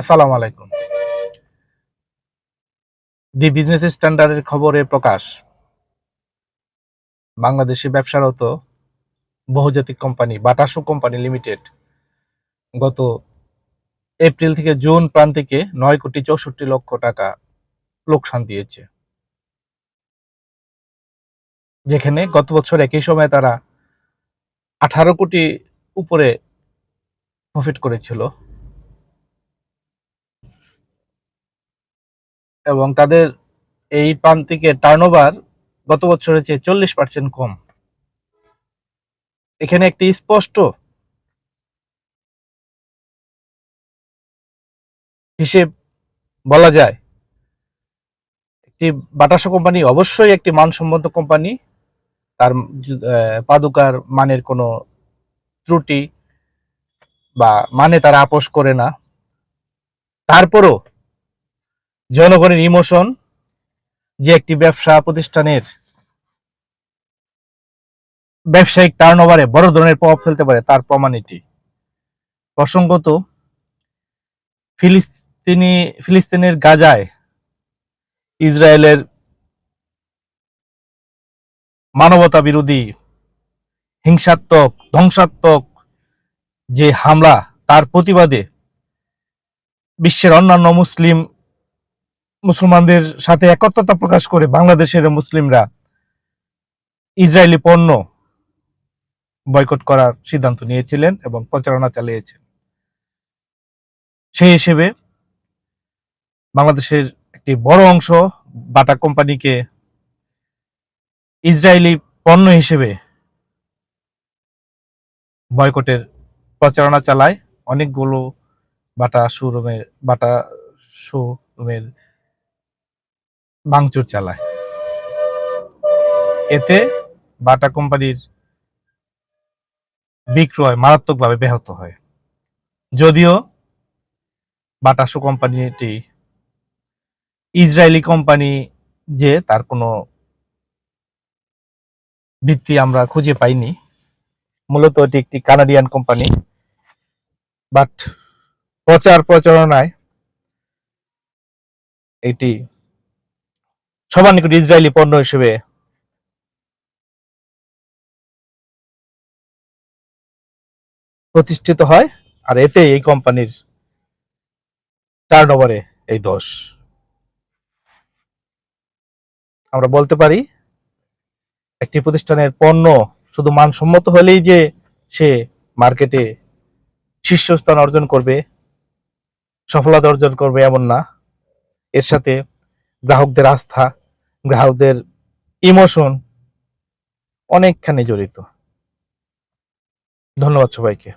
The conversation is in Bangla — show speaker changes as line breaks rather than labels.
আসসালামু আলাইকুম। দি বিজনেস স্ট্যান্ডার্ডের খবরে প্রকাশ। বাংলাদেশে ব্যবসারত বহুজাতিক company Bata shoe company limited গত এপ্রিল থেকে জুন প্রান্তিকে নয় কোটি চৌষট্টি লক্ষ টাকা লোকসান দিয়েছে। যেখানে গত বছর একই সময় তারা আঠারো কোটি উপরে প্রফিট করেছিল। এবং তাদের এই প্রান্তিকে টার্নওভার গত বছরের চেয়ে চল্লিশ পার্সেন্ট কম। এখানে একটি স্পষ্ট হিসেব বলা যায়, একটি বাটাসো কোম্পানি অবশ্যই একটি মানসম্মত কোম্পানি, তার পাদুকার মানের কোনো ত্রুটি বা মানে তারা আপোষ করে না। তারপরও জনগণের ইমোশন যে একটি ব্যবসা প্রতিষ্ঠানের ব্যবসায়িক টার্নওভারে বড় ধরনের প্রভাব ফেলতে পারে, তার প্রমাণ এটি। প্রসঙ্গত, ফিলিস্তিনি, ফিলিস্তিনের গাজায় ইসরায়েলের মানবতা বিরোধী, হিংসাত্মক, ধ্বংসাত্মক যে হামলা, তার প্রতিবাদে বিশ্বের অন্যান্য মুসলিম মুসলমানদের সাথে একত্রতা প্রকাশ করে বাংলাদেশের মুসলিমরা ইসরায়েলি পণ্য বয়কট করার সিদ্ধান্ত নিয়েছিলেন এবং প্রচারণা চালিয়েছেন। সেই হিসেবে বাংলাদেশের একটি বড় অংশ বাটা কোম্পানিকে ইসরায়েলি পণ্য হিসেবে বয়কটের প্রচারণা চালায়। অনেকগুলো বাটা শোরুমের বাটা শোরুমের ভাঙচুর চালায়। এতে বাটা কোম্পানির বিক্রয় মারাত্মকভাবে ব্যাহত হয়। যদিও বাটা বাটাসু কোম্পানিটি ইসরায়েলি কোম্পানি যে তার কোনো ভিত্তি আমরা খুঁজে পাইনি। মূলত এটি একটি কানাডিয়ান কোম্পানি। বাট প্রচার প্রচারণায় এটি সবার নিকট ইসরায়েলি পণ্য হিসেবে। প্রতিষ্ঠিত হয়, আর এতে এই কোম্পানির টার্ন ওভারে এই দোষ আমরা বলতে পারি, একটি প্রতিষ্ঠানের পণ্য শুধু মানসম্মত হলেই যে সে মার্কেটে শীর্ষস্থান অর্জন করবে, সফলতা অর্জন করবে এমন না। এর সাথে গ্রাহকদের আস্থা গ্রাহকদের ইমোশন অনেকখানি জড়িত। ধন্যবাদ সবাইকে।